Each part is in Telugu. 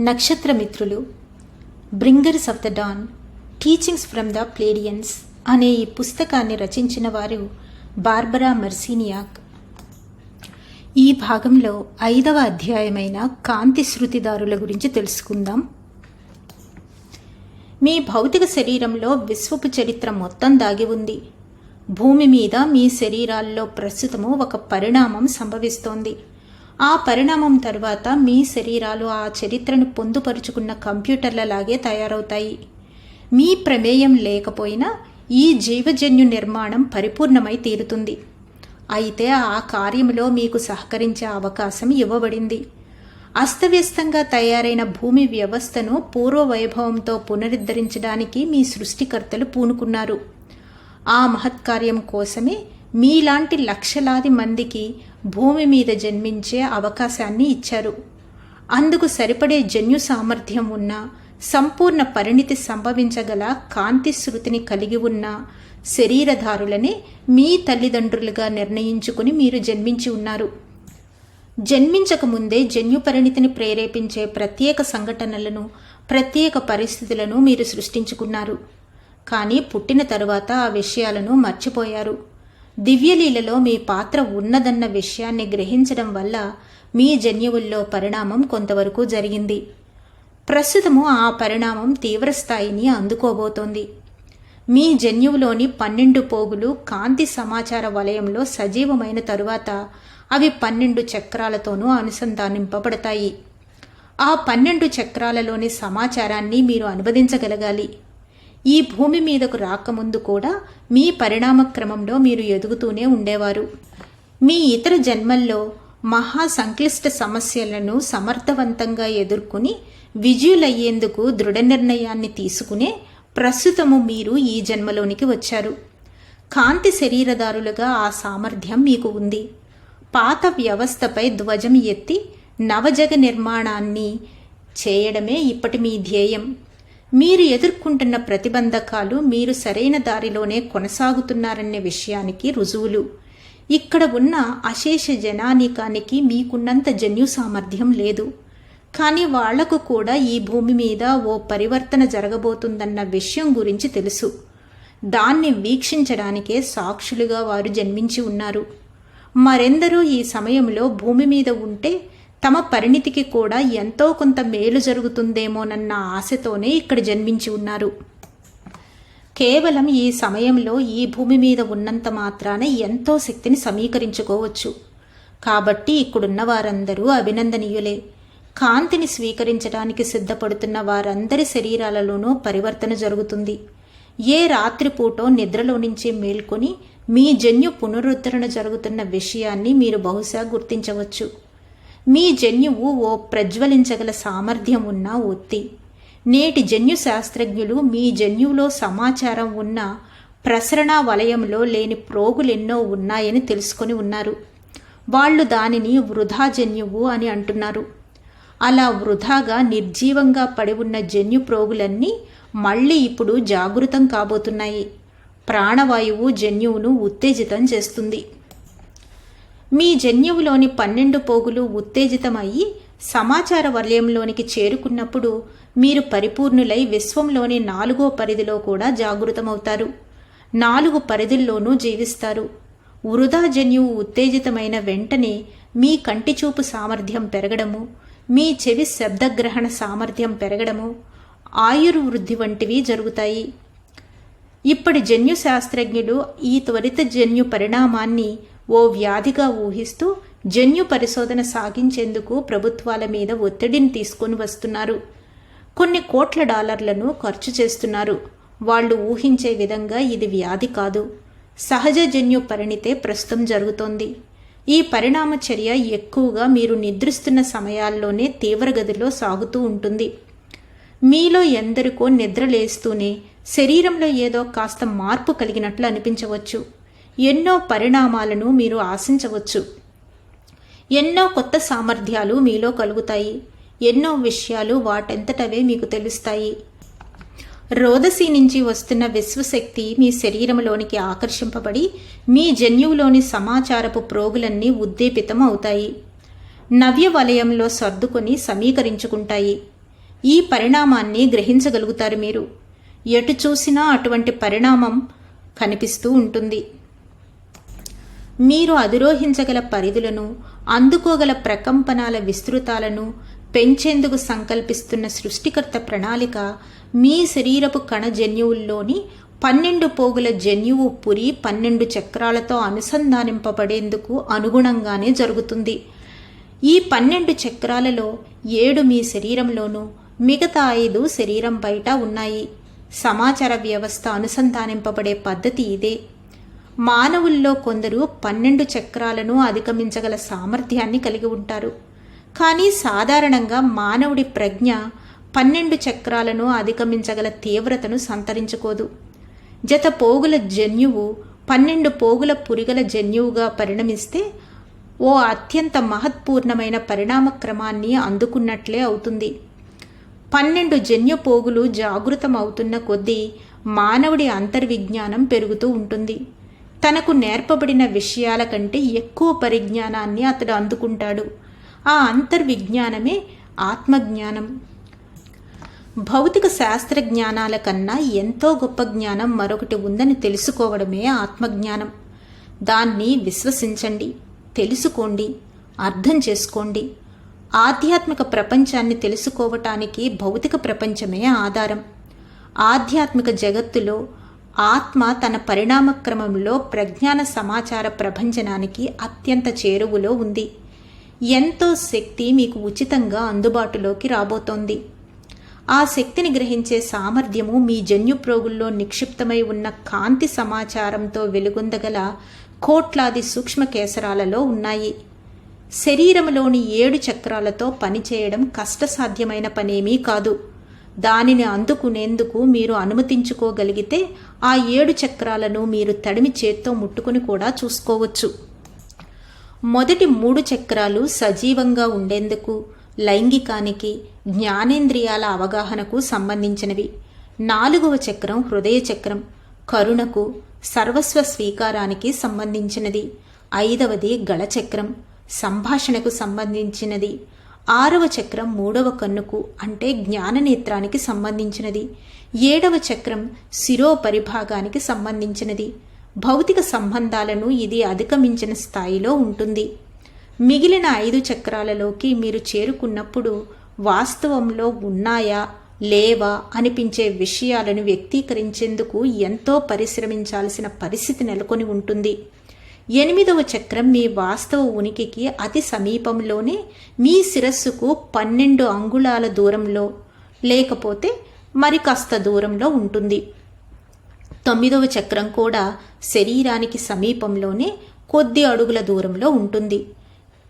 నక్షత్రమిత్రులు bringers of the dawn teachings from the Pleiadians అనే ఈ పుస్తకాన్ని రచించిన వారు బార్బరా మర్సీనియాక్. ఈ భాగంలో ఐదవ అధ్యాయమైన కాంతి శృతిదారుల గురించి తెలుసుకుందాం. మీ భౌతిక శరీరంలో విశ్వపు చరిత్ర మొత్తం దాగి ఉంది. భూమి మీద మీ శరీరాల్లో ప్రస్తుతము ఒక పరిణామం సంభవిస్తోంది. ఆ పరిణామం తర్వాత మీ శరీరాలు ఆ చరిత్రను పొందుపరుచుకున్న కంప్యూటర్లలాగే తయారవుతాయి. మీ ప్రమేయం లేకపోయినా ఈ జీవజన్యు నిర్మాణం పరిపూర్ణమై తీరుతుంది. అయితే ఆ కార్యంలో మీకు సహకరించే అవకాశం ఇవ్వబడింది. అస్తవ్యస్తంగా తయారైన భూమి వ్యవస్థను పూర్వ వైభవంతో పునరుద్ధరించడానికి మీ సృష్టికర్తలు పూనుకున్నారు. ఆ మహత్కార్యం కోసమే మీలాంటి లక్షలాది మందికి భూమి మీద జన్మించే అవకాశాన్ని ఇచ్చారు. అందుకు సరిపడే జన్యు సామర్థ్యం ఉన్న సంపూర్ణ పరిణితి సంభవించగల కాంతి శృతిని కలిగి ఉన్న శరీరధారులని మీ తల్లిదండ్రులుగా నిర్ణయించుకుని మీరు జన్మించి ఉన్నారు. జన్మించక ముందే జన్యు పరిణితిని ప్రేరేపించే ప్రత్యేక సంఘటనలను ప్రత్యేక పరిస్థితులను మీరు సృష్టించుకున్నారు. కానీ పుట్టిన తరువాత ఆ విషయాలను మర్చిపోయారు. దివ్యలీలలో మీ పాత్ర ఉన్నదన్న విషయాన్ని గ్రహించడం వల్ల మీ జన్యువుల్లో పరిణామం కొంతవరకు జరిగింది. ప్రస్తుతము ఆ పరిణామం తీవ్రస్థాయిని అందుకోబోతోంది. మీ జన్యువులోని పన్నెండు పోగులు కాంతి సమాచార వలయంలో సజీవమైన తరువాత అవి పన్నెండు చక్రాలతోనూ అనుసంధానింపబడతాయి. ఆ పన్నెండు చక్రాలలోని సమాచారాన్ని మీరు అనువదించగలగాలి. ఈ భూమి మీదకు రాకముందు కూడా మీ పరిణామ క్రమంలో మీరు ఎదుగుతూనే ఉండేవారు. మీ ఇతర జన్మల్లో మహా సంక్లిష్ట సమస్యలను సమర్థవంతంగా ఎదుర్కొని విజయులయ్యేందుకు దృఢ నిర్ణయాన్ని తీసుకునే ప్రస్తుతము మీరు ఈ జన్మలోనికి వచ్చారు. కాంతి శరీరదారులుగా ఆ సామర్థ్యం మీకు ఉంది. పాత వ్యవస్థపై ధ్వజం ఎత్తి నవజగ నిర్మాణాన్ని చేయడమే ఇప్పటి మీ ధ్యేయం. మీరు ఎదుర్కొంటున్న ప్రతిబంధకాలు మీరు సరైన దారిలోనే కొనసాగుతున్నారనే విషయానికి రుజువులు. ఇక్కడ ఉన్న అశేష జనానికానికి మీకున్నంత జన్యు సామర్థ్యం లేదు. కానీ వాళ్ళకు కూడా ఈ భూమి మీద ఓ పరివర్తన జరగబోతుందన్న విషయం గురించి తెలుసు. దాన్ని వీక్షించడానికే సాక్షులుగా వారు జన్మించి ఉన్నారు. మరెందరూ ఈ సమయంలో భూమి మీద ఉంటే తమ పరిణితికి కూడా ఎంతో కొంత మేలు జరుగుతుందేమోనన్న ఆశతోనే ఇక్కడ జన్మించి ఉన్నారు. కేవలం ఈ సమయంలో ఈ భూమి మీద ఉన్నంత మాత్రాన ఎంతో శక్తిని సమీకరించుకోవచ్చు. కాబట్టి ఇక్కడున్న వారందరూ అభినందనీయులే. కాంతిని స్వీకరించడానికి సిద్ధపడుతున్న వారందరి శరీరాలలోనూ పరివర్తన జరుగుతుంది. ఏ రాత్రిపూటో నిద్రలో నుంచి మేల్కొని మీ జన్యు పునరుద్ధరణ జరుగుతున్న విషయాన్ని మీరు బహుశా గుర్తించవచ్చు. మీ జన్యువు ఓ ప్రజ్వలించగల సామర్థ్యం ఉన్న ఒత్తి నేటి జన్యు శాస్త్రజ్ఞులు మీ జన్యువులో సమాచారం ఉన్న ప్రసరణ వలయంలో లేని ప్రోగులెన్నో ఉన్నాయని తెలుసుకొని ఉన్నారు. వాళ్ళు దానిని వృధా జన్యువు అని అంటున్నారు. అలా వృధాగా నిర్జీవంగా పడి ఉన్న జన్యు ప్రోగులన్నీ మళ్ళీ ఇప్పుడు జాగృతం కాబోతున్నాయి. ప్రాణవాయువు జన్యువును ఉత్తేజితం చేస్తుంది. మీ జన్యువులోని పన్నెండు పోగులు ఉత్తేజితమయ్యి సమాచార వలయంలోనికి చేరుకున్నప్పుడు మీరు పరిపూర్ణులై విశ్వంలోని నాలుగో పరిధిలో కూడా జాగృతమవుతారు. నాలుగు పరిధుల్లోనూ జీవిస్తారు. వృధా జన్యువు ఉత్తేజితమైన వెంటనే మీ కంటిచూపు సామర్థ్యం పెరగడము మీ చెవి శబ్దగ్రహణ సామర్థ్యం పెరగడము ఆయుర్వృద్ధి వంటివి జరుగుతాయి. ఇప్పటి జన్యు శాస్త్రజ్ఞులు ఈ త్వరిత జన్యు పరిణామాన్ని ఓ వ్యాధిగా ఊహిస్తూ జన్యు పరిశోధన సాగించేందుకు ప్రభుత్వాల మీద ఒత్తిడిని తీసుకొని వస్తున్నారు. కొన్ని కోట్ల డాలర్లను ఖర్చు చేస్తున్నారు. వాళ్ళు ఊహించే విధంగా ఇది వ్యాధి కాదు. సహజ జన్యు పరిణితే ప్రస్తుతం జరుగుతోంది. ఈ పరిణామ చర్య ఎక్కువగా మీరు నిద్రిస్తున్న సమయాల్లోనే తీవ్రగతిలో సాగుతూ ఉంటుంది. మీలో ఎందరికో నిద్రలేస్తూనే శరీరంలో ఏదో కాస్త మార్పు కలిగినట్లు అనిపించవచ్చు. ఎన్నో పరిణామాలను మీరు ఆశించవచ్చు. ఎన్నో కొత్త సామర్థ్యాలు మీలో కలుగుతాయి. ఎన్నో విషయాలు వాటంతటవే మీకు తెలుస్తాయి. రోదసి నుంచి వస్తున్న విశ్వశక్తి మీ శరీరంలోనికి ఆకర్షింపబడి మీ జన్యువులోని సమాచారపు ప్రోగులన్నీ ఉద్దీపితం అవుతాయి. నవ్య వలయంలో సర్దుకొని సమీకరించుకుంటాయి. ఈ పరిణామాన్ని గ్రహించగలుగుతారు మీరు. ఎటు చూసినా అటువంటి పరిణామం కనిపిస్తూ ఉంటుంది. మీరు అధిరోహించగల పరిధులను అందుకోగల ప్రకంపనాల విస్తృతాలను పెంచేందుకు సంకల్పిస్తున్న సృష్టికర్త ప్రణాళిక మీ శరీరపు కణ జన్యువుల్లోని పన్నెండు పోగుల జన్యువు పురి పన్నెండు చక్రాలతో అనుసంధానింపబడేందుకు అనుగుణంగానే జరుగుతుంది. ఈ పన్నెండు చక్రాలలో ఏడు మీ శరీరంలోనూ మిగతా ఐదు శరీరం బయట ఉన్నాయి. సమాచార వ్యవస్థ అనుసంధానింపబడే పద్ధతి ఇదే. మానవుల్లో కొందరు పన్నెండు చక్రాలను అధిగమించగల సామర్థ్యాన్ని కలిగి ఉంటారు. కానీ సాధారణంగా మానవుడి ప్రజ్ఞ పన్నెండు చక్రాలను అధిగమించగల తీవ్రతను సంతరించుకోదు. జత పోగుల జన్యువు పన్నెండు పోగుల పురిగల జన్యువుగా పరిణమిస్తే ఓ అత్యంత మహత్పూర్ణమైన పరిణామ క్రమాన్ని అందుకున్నట్లే అవుతుంది. పన్నెండు జన్యు పోగులు జాగృతం అవుతున్న కొద్దీ మానవుడి అంతర్విజ్ఞానం పెరుగుతూ ఉంటుంది. తనకు నేర్పబడిన విషయాల కంటే ఎక్కువ పరిజ్ఞానాన్ని అతడు అందుకుంటాడు. ఆ అంతర్విజ్ఞానమే ఆత్మజ్ఞానం. భౌతిక శాస్త్ర జ్ఞానాల కన్నా ఎంతో గొప్ప జ్ఞానం మరొకటి ఉందని తెలుసుకోవడమే ఆత్మజ్ఞానం. దాన్ని విశ్వసించండి తెలుసుకోండి అర్థం చేసుకోండి. ఆధ్యాత్మిక ప్రపంచాన్ని తెలుసుకోవటానికి భౌతిక ప్రపంచమే ఆధారం. ఆధ్యాత్మిక జగత్తులో ఆత్మ తన పరిణామక్రమంలో ప్రజ్ఞాన సమాచార ప్రభంజనానికి అత్యంత చేరువలో ఉంది. ఎంతో శక్తి మీకు ఉచితంగా అందుబాటులోకి రాబోతోంది. ఆ శక్తిని గ్రహించే సామర్థ్యము మీ జన్యుప్రోగుల్లో నిక్షిప్తమై ఉన్న కాంతి సమాచారంతో వెలుగొందగల కోట్లాది సూక్ష్మ కేసరాలలో ఉన్నాయి. శరీరంలోని ఏడు చక్రాలతో పనిచేయడం కష్టసాధ్యమైన పనేమీ కాదు. దానిని అందుకునేందుకు మీరు అనుమతించుకోగలిగితే ఆ ఏడు చక్రాలను మీరు తడిమి చేత్తో ముట్టుకుని కూడా చూసుకోవచ్చు. మొదటి మూడు చక్రాలు సజీవంగా ఉండేందుకు లైంగికానికి జ్ఞానేంద్రియాల అవగాహనకు సంబంధించినవి. నాలుగవ చక్రం హృదయ చక్రం కరుణకు సర్వస్వ స్వీకారానికి సంబంధించినది. ఐదవది గళచక్రం సంభాషణకు సంబంధించినది. ఆరవ చక్రం మూడవ కన్నుకు అంటే జ్ఞాననేత్రానికి సంబంధించినది. ఏడవ చక్రం శిరో పరిభాగానికి సంబంధించినది. భౌతిక సంబంధాలను ఇది అధిగమించిన స్థాయిలో ఉంటుంది. మిగిలిన ఐదు చక్రాలలోకి మీరు చేరుకున్నప్పుడు వాస్తవంలో ఉన్నాయా లేవా అనిపించే విషయాలను వ్యక్తీకరించేందుకు ఎంతో పరిశ్రమించాల్సిన పరిస్థితి నెలకొని ఉంటుంది. ఎనిమిదవ చక్రం మీ వాస్తవ ఉనికికి అతి సమీపంలోనే మీ శిరస్సుకు పన్నెండు అంగుళాల దూరంలో లేకపోతే మరి కాస్త దూరంలో ఉంటుంది. తొమ్మిదవ చక్రం కూడా శరీరానికి సమీపంలోనే కొద్ది అడుగుల దూరంలో ఉంటుంది.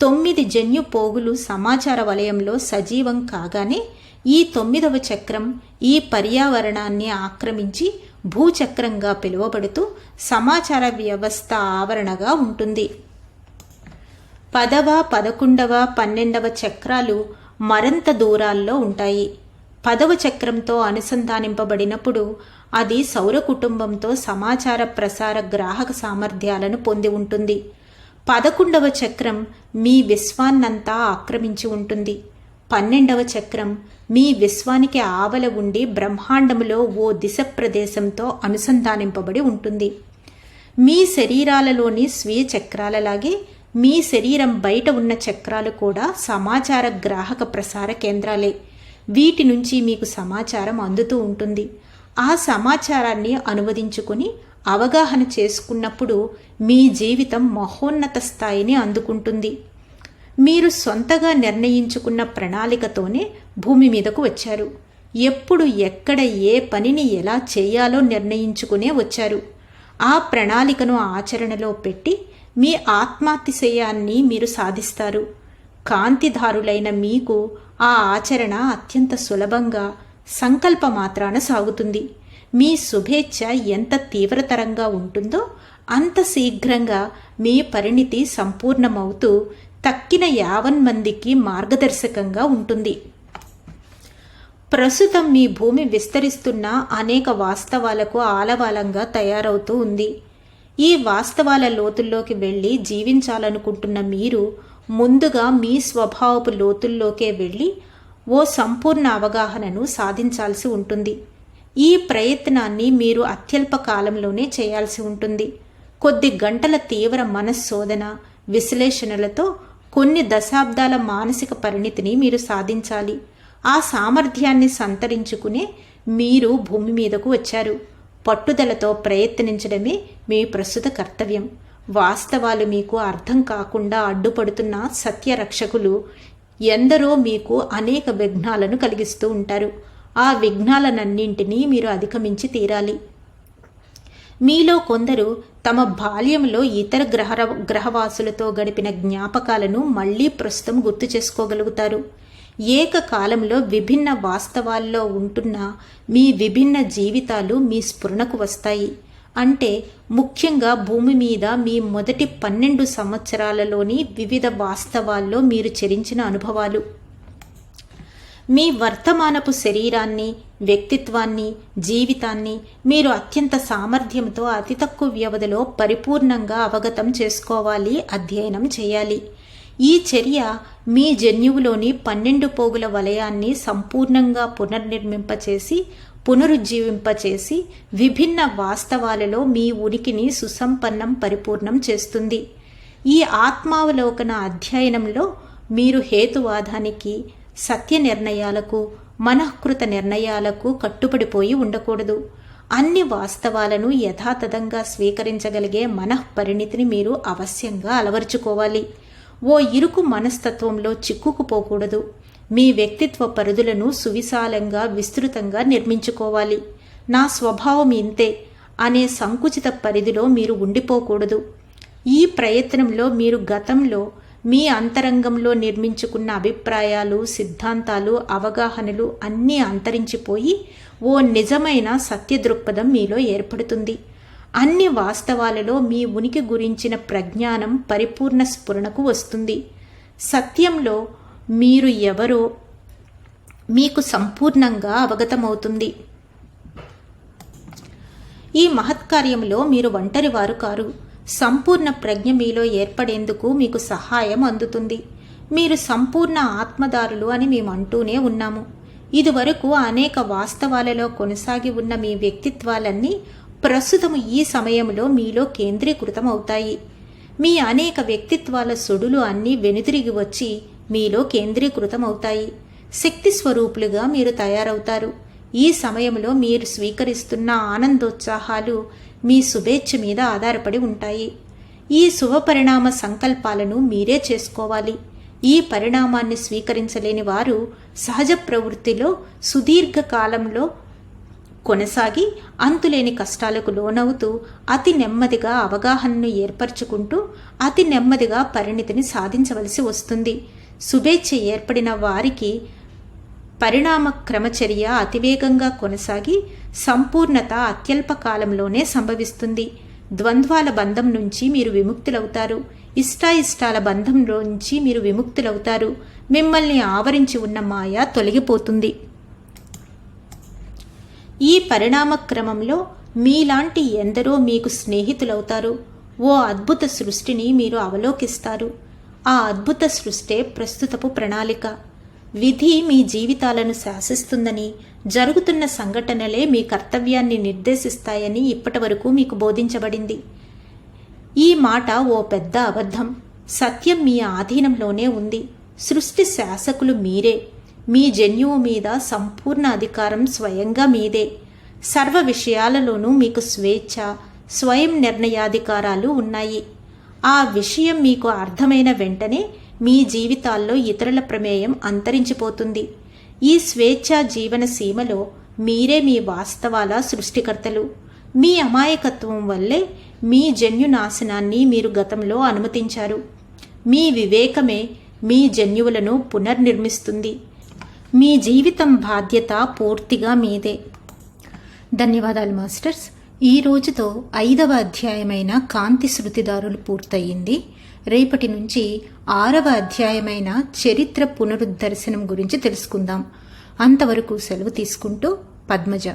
తొమ్మిది జన్యు పోగులు సమాచార వలయంలో సజీవం కాగానే ఈ తొమ్మిదవ చక్రం ఈ పర్యావరణాన్ని ఆక్రమించి భూచక్రంగా పిలువబడుతూ సమాచార వ్యవస్థ ఆవరణగా ఉంటుంది. పదవ పదకొండవ పన్నెండవ చక్రాలు మరింత దూరాల్లో ఉంటాయి. పదవ చక్రంతో అనుసంధానింపబడినప్పుడు అది సౌర కుటుంబంతో సమాచార ప్రసార గ్రాహక సామర్థ్యాలను పొంది ఉంటుంది. పదకొండవ చక్రం మీ విశ్వాన్నంతా ఆక్రమించి ఉంటుంది. పన్నెండవ చక్రం. మీ విశ్వానికి ఆవల ఉండి బ్రహ్మాండములో ఓ దిశ ప్రదేశంతో అనుసంధానింపబడి ఉంటుంది. మీ శరీరాలలోని స్వీయ చక్రాలలాగే మీ శరీరం బయట ఉన్న చక్రాలు కూడా సమాచార గ్రాహక ప్రసార కేంద్రాలే. వీటి నుంచి మీకు సమాచారం అందుతూ ఉంటుంది. ఆ సమాచారాన్ని అనువదించుకొని అవగాహన చేసుకున్నప్పుడు మీ జీవితం మహోన్నత స్థాయిని అందుకుంటుంది. మీరు సొంతగా నిర్ణయించుకున్న ప్రణాళికతోనే భూమి మీదకు వచ్చారు. ఎప్పుడు ఎక్కడ ఏ పనిని ఎలా చేయాలో నిర్ణయించుకునే వచ్చారు. ఆ ప్రణాళికను ఆచరణలో పెట్టి మీ ఆత్మాతిశయాన్ని మీరు సాధిస్తారు. కాంతిదారులైన మీకు ఆ ఆచరణ అత్యంత సులభంగా సంకల్ప మాత్రాన సాగుతుంది. మీ శుభేచ్ఛ ఎంత తీవ్రతరంగా ఉంటుందో అంత శీఘ్రంగా మీ పరిణితి సంపూర్ణమవుతూ తక్కిన యావన్ మందికి మార్గదర్శకంగా ఉంటుంది. ప్రస్తుతం మీ భూమి విస్తరిస్తున్న అనేక వాస్తవాలకు ఆలవాలంగా తయారవుతూ ఉంది. ఈ వాస్తవాల లోతుల్లోకి వెళ్ళి జీవించాలనుకుంటున్న మీరు ముందుగా మీ స్వభావపు లోతుల్లోకే వెళ్ళి ఓ సంపూర్ణ అవగాహనను సాధించాల్సి ఉంటుంది. ఈ ప్రయత్నాన్ని మీరు అత్యల్ప కాలంలోనే చేయాల్సి ఉంటుంది. కొద్ది గంటల తీవ్ర మనశ్శోధన విశ్లేషణలతో కొన్ని దశాబ్దాల మానసిక పరిణితిని మీరు సాధించాలి. ఆ సామర్థ్యాన్ని సంతరించుకునే మీరు భూమి మీదకు వచ్చారు. పట్టుదలతో ప్రయత్నించడమే మీ ప్రస్తుత కర్తవ్యం. వాస్తవాలు మీకు అర్థం కాకుండా అడ్డుపడుతున్న సత్యరక్షకులు ఎందరో మీకు అనేక విఘ్నాలను కలిగిస్తూ ఉంటారు. ఆ విఘ్నాలనన్నింటినీ మీరు అధిగమించి తీరాలి. మీలో కొందరు తమ బాల్యంలో ఇతర గ్రహ గ్రహవాసులతో గడిపిన జ్ఞాపకాలను మళ్ళీ ప్రస్తుతం గుర్తు చేసుకోగలుగుతారు. ఏకకాలంలో విభిన్న వాస్తవాల్లో ఉంటున్న మీ విభిన్న జీవితాలు మీ స్ఫురణకు వస్తాయి. అంటే ముఖ్యంగా భూమి మీద మీ మొదటి పన్నెండు సంవత్సరాలలోని వివిధ వాస్తవాల్లో మీరు చరించిన అనుభవాలు. మీ వర్తమానపు శరీరాన్ని వ్యక్తిత్వాన్ని జీవితాన్ని మీరు అత్యంత సామర్థ్యంతో అతి తక్కువ వ్యవధిలో పరిపూర్ణంగా అవగతం చేసుకోవాలి అధ్యయనం చేయాలి. ఈ చర్య మీ జన్యువులోని పన్నెండు పోగుల వలయాన్ని సంపూర్ణంగా పునర్నిర్మింపచేసి పునరుజ్జీవింపచేసి విభిన్న వాస్తవాలలో మీ ఉనికిని సుసంపన్నం పరిపూర్ణం చేస్తుంది. ఈ ఆత్మావలోకన అధ్యయనంలో మీరు హేతువాదానికి సత్య నిర్ణయాలకు మనఃకృత నిర్ణయాలకు కట్టుబడిపోయి ఉండకూడదు. అన్ని వాస్తవాలను యథాతథంగా స్వీకరించగలిగే మనఃపరిణితిని మీరు అవశ్యంగా అలవర్చుకోవాలి. ఓ ఇరుకు మనస్తత్వంలో చిక్కుకుపోకూడదు. మీ వ్యక్తిత్వ పరిధులను సువిశాలంగా విస్తృతంగా నిర్మించుకోవాలి. నా స్వభావం ఇంతే అనే సంకుచిత పరిధిలో మీరు ఉండిపోకూడదు. ఈ ప్రయత్నంలో మీరు గతంలో మీ అంతరంగంలో నిర్మించుకున్న అభిప్రాయాలు సిద్ధాంతాలు అవగాహనలు అన్నీ అంతరించిపోయి ఓ నిజమైన సత్య దృక్పథం మీలో ఏర్పడుతుంది. అన్ని వాస్తవాలలో మీ ఉనికి గురించిన ప్రజ్ఞానం పరిపూర్ణ స్ఫురణకు వస్తుంది. సత్యంలో మీరు ఎవరో మీకు సంపూర్ణంగా అవగతమవుతుంది. ఈ మహత్కార్యంలో మీరు ఒంటరివారు కారు. సంపూర్ణ ప్రజ్ఞ మీలో ఏర్పడేందుకు మీకు సహాయం అందుతుంది. మీరు సంపూర్ణ ఆత్మదారులు అని మేము అంటూనే ఉన్నాము. ఇదివరకు అనేక వాస్తవాలలో కొనసాగి ఉన్న మీ వ్యక్తిత్వాలన్నీ ప్రస్తుతం ఈ సమయంలో మీలో కేంద్రీకృతం అవుతాయి మీ అనేక వ్యక్తిత్వాల సుడులు అన్నీ వెనుతిరిగి వచ్చి మీలో కేంద్రీకృతం అవుతాయి శక్తి స్వరూపులుగా మీరు తయారవుతారు. ఈ సమయంలో మీరు స్వీకరిస్తున్న ఆనందోత్సాహాలు మీ శుభేచ్ఛ మీద ఆధారపడి ఉంటాయి. ఈ శుభపరిణామ సంకల్పాలను మీరే చేసుకోవాలి. ఈ పరిణామాన్ని స్వీకరించలేని వారు సహజ ప్రవృత్తిలో సుదీర్ఘ కాలంలో కొనసాగి అంతులేని కష్టాలకు లోనవుతూ అతి నెమ్మదిగా అవగాహనను ఏర్పరచుకుంటూ అతి నెమ్మదిగా పరిణితిని సాధించవలసి వస్తుంది. శుభేచ్ఛ ఏర్పడిన వారికి పరిణామ క్రమచర్య అతివేగంగా కొనసాగి సంపూర్ణత అత్యల్ప కాలంలోనే సంభవిస్తుంది. ద్వంద్వాల బంధం నుంచి మీరు విముక్తులవుతారు. ఇష్టాయిష్టాల బంధంలోంచి మీరు విముక్తులవుతారు. మిమ్మల్ని ఆవరించి ఉన్న మాయ తొలగిపోతుంది. ఈ పరిణామ క్రమంలో మీలాంటి ఎందరో మీకు స్నేహితులవుతారు. ఓ అద్భుత సృష్టిని మీరు అవలోకిస్తారు. ఆ అద్భుత సృష్టే ప్రస్తుతపు ప్రణాళిక. విధి మీ జీవితాలను శాసిస్తుందని జరుగుతున్న సంఘటనలే మీ కర్తవ్యాన్ని నిర్దేశిస్తాయని ఇప్పటి వరకు మీకు బోధించబడింది. ఈ మాట ఓ పెద్ద అబద్ధం. సత్యం మీ ఆధీనంలోనే ఉంది. సృష్టి శాసకులు మీరే. మీ జన్యువు మీద సంపూర్ణ అధికారం స్వయంగా మీదే. సర్వ విషయాలలోనూ మీకు స్వేచ్ఛ స్వయం నిర్ణయాధికారాలు ఉన్నాయి. ఆ విషయం మీకు అర్థమైన వెంటనే మీ జీవితాల్లో ఇతరుల ప్రమేయం అంతరించిపోతుంది. ఈ స్వేచ్ఛా జీవన సీమలో మీరే మీ వాస్తవాల సృష్టికర్తలు. మీ అమాయకత్వం వల్లే మీ జన్యు నాశనాన్ని మీరు గతంలో అనుమతించారు. మీ వివేకమే మీ జన్యువులను పునర్నిర్మిస్తుంది. మీ జీవితం బాధ్యత పూర్తిగా మీదే. ధన్యవాదాలు మాస్టర్స్. ఈ రోజుతో ఐదవ అధ్యాయమైన కాంతి శృతిదారులు పూర్తయింది. రేపటి నుంచి ఆరవ అధ్యాయమైన చరిత్ర పునరుద్ధర్శనం గురించి తెలుసుకుందాం. అంతవరకు సెలవు తీసుకుంటూ పద్మజ.